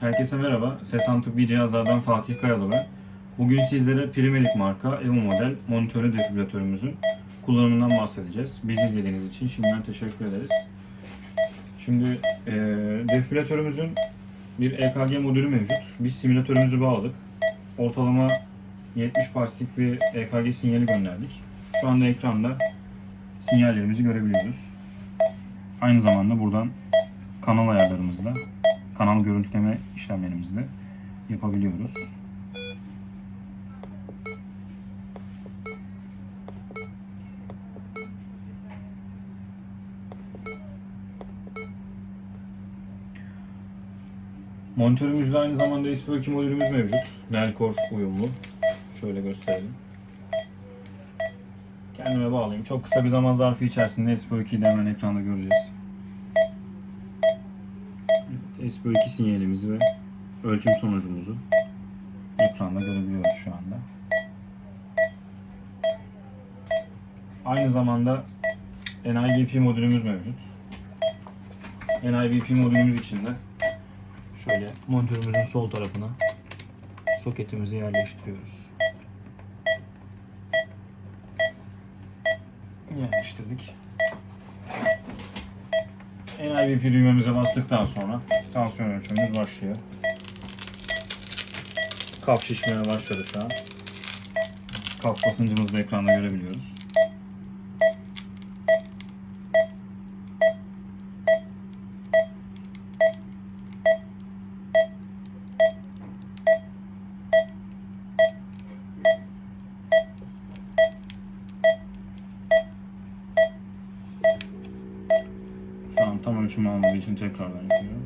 Herkese merhaba. Ses Tıbbi Cihazlardan Fatih Kayalı ben. Bugün sizlere Primelik marka Evo model monitörü defibrilatörümüzün kullanımından bahsedeceğiz. Bizi izlediğiniz için şimdiden teşekkür ederiz. Şimdi e, defibrilatörümüzün bir EKG modülü mevcut. Biz simülatörümüzü bağladık. Ortalama 70 parslik bir EKG sinyali gönderdik. Şu anda ekranda sinyallerimizi görebiliyoruz. Aynı zamanda buradan kanal ayarlarımızla kanal görüntüleme işlemlerimizi de yapabiliyoruz. Monitörümüzde aynı zamanda SPO2 modülümüz mevcut. Melkor uyumlu. Şöyle gösterelim. Kendime bağlayayım. Çok kısa bir zaman zarfı içerisinde SPO2'yi de hemen ekranda göreceğiz. Evet, SPO2 sinyalimizi ve ölçüm sonucumuzu ekranda görebiliyoruz şu anda. Aynı zamanda NIBP modülümüz mevcut. NIBP modülümüz için de şöyle monitörümüzün sol tarafına soketimizi yerleştiriyoruz. Yerleştirdik. NIBP düğmemize bastıktan sonra tansiyon ölçümümüz başlıyor. Kap şişmeye başladı şu an. Kap basıncımızı da ekranda görebiliyoruz. Şu an tam ölçüm almadığı için tekrardan yapıyorum.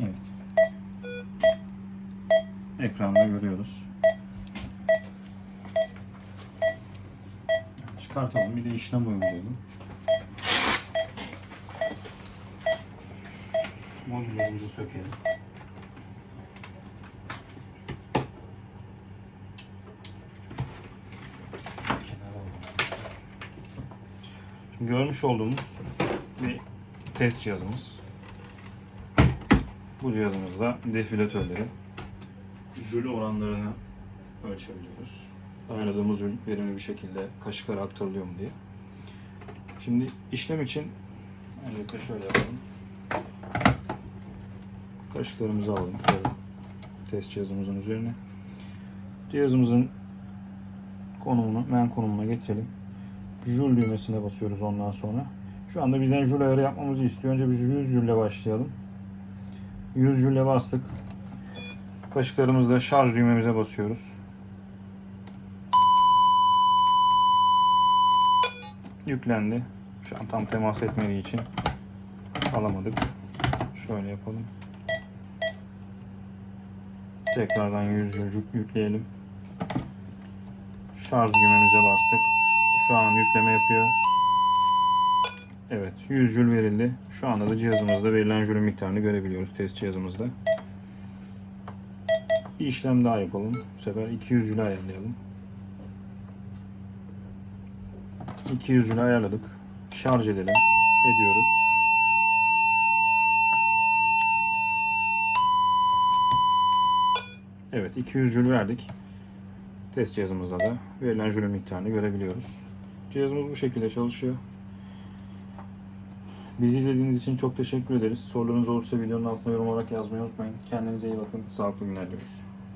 Evet. Ekranda görüyoruz. Çıkartalım. Bir de işlem uygulayalım. Modüllerimizi sökelim. Şimdi görmüş olduğumuz bir test cihazımız. Bu cihazımızda defilatörlerin jül oranlarını ölçebiliyoruz. Ayarladığımız jül verimli bir şekilde kaşıklara aktarılıyor mu diye. Şimdi işlem için öncelikle şöyle yapalım. Kaşıklarımızı alalım. Test cihazımızın üzerine. Cihazımızın konumunu, men konumuna getirelim. Jül düğmesine basıyoruz ondan sonra. Şu anda bizden jül ayarı yapmamızı istiyor. Önce bir 100 jülle başlayalım. 100 jülle bastık. Kaşıklarımızda şarj düğmemize basıyoruz. Yüklendi. Şu an tam temas etmediği için alamadık. Şöyle yapalım. Tekrardan 100 jül yükleyelim. Şarj düğmemize bastık. Şu an yükleme yapıyor. Evet 100 jül verildi. Şu anda da cihazımızda verilen jülün miktarını görebiliyoruz test cihazımızda. Bir işlem daha yapalım. Bu sefer 200 jülü ayarlayalım. 200 jülü ayarladık. Şarj edelim. Ediyoruz. Evet 200 jül verdik. Test cihazımızda da verilen jülün miktarını görebiliyoruz. Cihazımız bu şekilde çalışıyor. Bizi izlediğiniz için çok teşekkür ederiz. Sorularınız olursa videonun altına yorum olarak yazmayı unutmayın. Kendinize iyi bakın. Sağlıklı günler diliyoruz.